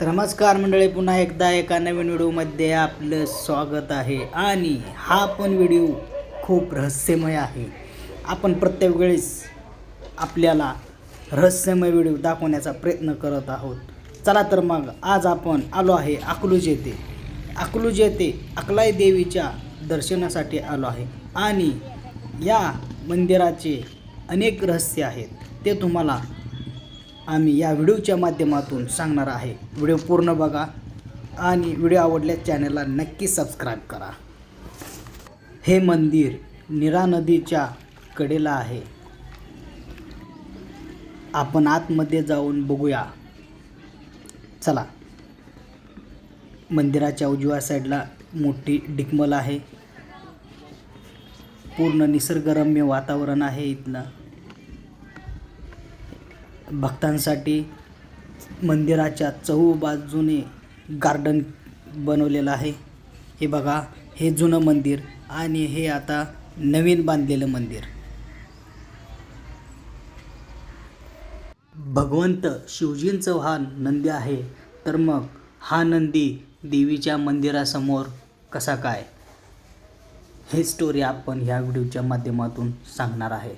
तर नमस्कार मंडळी पुन्हा एकदा एका नवीन व्हिडिओमध्ये आपलं स्वागत आहे. आणि हा पण व्हिडिओ खूप रहस्यमय आहे. आपण प्रत्येक वेळेस आपल्याला रहस्यमय व्हिडिओ दाखवण्याचा प्रयत्न करत आहोत. चला तर मग आज आपण आलो आहे अकलूज येथे. अकलूज येथे अकलाई देवीच्या दर्शनासाठी आलो आहे. आणि या मंदिराचे अनेक रहस्य आहेत. ते तुम्हाला आम्ही या व्हिडिओच्या माध्यमातून सांगणार आहे. व्हिडिओ पूर्ण बघा आणि व्हिडिओ आवडल्यास चॅनलला नक्की सबस्क्राईब करा. हे मंदिर निरा नदीच्या कडेला आहे. आपण आतमध्ये जाऊन बघूया. चला. मंदिराच्या उजव्या साईडला मोठी डिकमल आहे. पूर्ण निसर्गरम्य वातावरण आहे इथलं. भक्तांसाठी मंदिराच्या चहू बाजूने गार्डन बनवलेलं आहे. हे बघा हे जुनं मंदिर आणि हे आता नवीन बांधलेलं मंदिर. भगवंत शिवजींचं वाहन नंदी आहे तर मग हा नंदी देवीच्या मंदिरासमोर कसा काय? हे स्टोरी आपण ह्या व्हिडिओच्या माध्यमातून सांगणार आहे.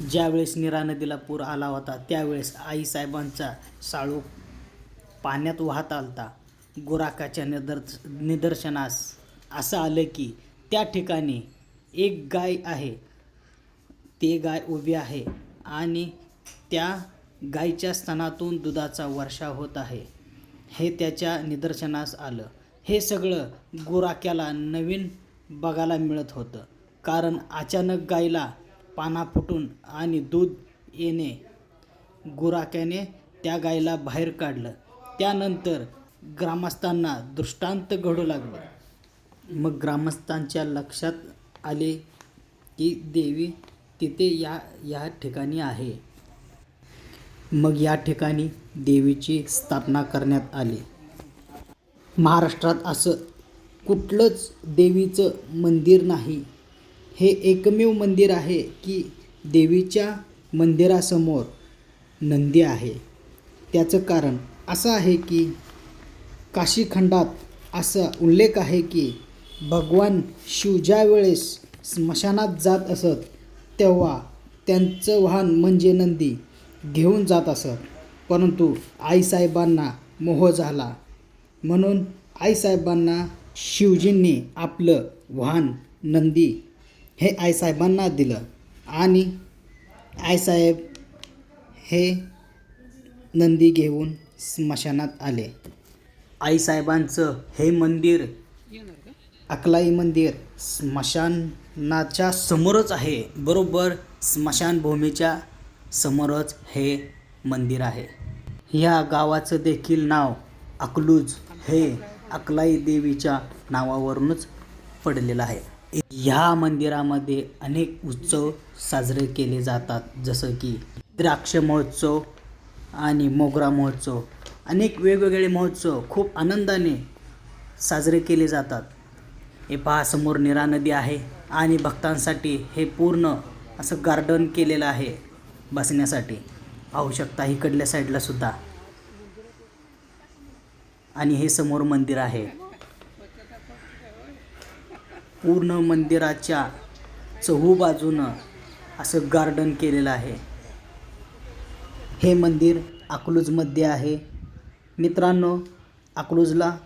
ज्यावेळेस निरा नदीला पूर आला होता त्यावेळेस आईसाहेबांचा साळू पाण्यात वाहत आलता. गुराकाच्या निदर निदर्शनास असं आलं की त्या ठिकाणी एक गाय आहे. ते गाय उभी आहे आणि त्या गायच्या स्तनातून दुधाचा वर्षा होत आहे. हे त्याच्या निदर्शनास आलं. हे सगळं गुराक्याला नवीन बघायला मिळत होतं. कारण अचानक गायला पाना फुटून आणि दूध येणे गुराक्याने त्या गायीला बाहेर काढलं. त्यानंतर ग्रामस्थांना दृष्टांत घडू लागलं. मग ग्रामस्थांच्या लक्षात आले की देवी तिथे या या ठिकाणी आहे. मग या ठिकाणी देवीची स्थापना करण्यात आली. महाराष्ट्रात असं कुठलंच देवीचं मंदिर नाही. हे एकमेव मंदिर आहे की देवीच्या मंदिरासमोर नंदी आहे. त्याचं कारण असं आहे की काशीखंडात असा उल्लेख आहे की भगवान शिव ज्या वेळेस स्मशानात जात असत तेव्हा त्यांचं वाहन म्हणजे नंदी घेऊन जात असत. परंतु आईसाहेबांना मोह झाला. म्हणून आईसाहेबांना शिवजींनी आपलं वाहन नंदी हे आईसाहेबांना दिलं. आणि आईसाहेब हे नंदी घेऊन स्मशानात आले. आईसाहेबांचं हे मंदिर अकलाई मंदिर स्मशानाच्या समोरच आहे. बरोबर स्मशानभूमीच्या समोरच हे मंदिर आहे. ह्या गावाचं देखील नाव अकलूज हे अकलाई देवीच्या नावावरूनच पडलेलं आहे. ह्या मंदिरामध्ये अनेक उत्सव साजरे केले जातात जसं की द्राक्ष महोत्सव आणि मोगरा महोत्सव. अनेक वेगवेगळे महोत्सव खूप आनंदाने साजरे केले जातात. हे पहा समोर निरा नदी आहे आणि भक्तांसाठी हे पूर्ण असं गार्डन केलेलं आहे बसण्यासाठी. पाहू शकता इकडल्या साईडला सुद्धा. आणि हे समोर मंदिर आहे. पूर्ण मंदिराच्या चहू बाजूनं असं गार्डन केलेलं आहे. हे मंदिर अकलूजमध्ये आहे. मित्रांनो अकलूजला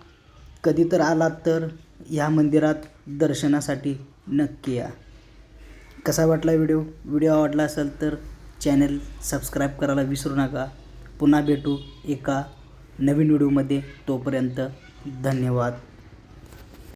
कधी तर आलात तर ह्या मंदिरात दर्शनासाठी नक्की या. कसा वाटला व्हिडिओ? व्हिडिओ आवडला असेल तर चॅनल सबस्क्राईब करायला विसरू नका. पुन्हा भेटू एका नवीन व्हिडिओमध्ये. तोपर्यंत धन्यवाद.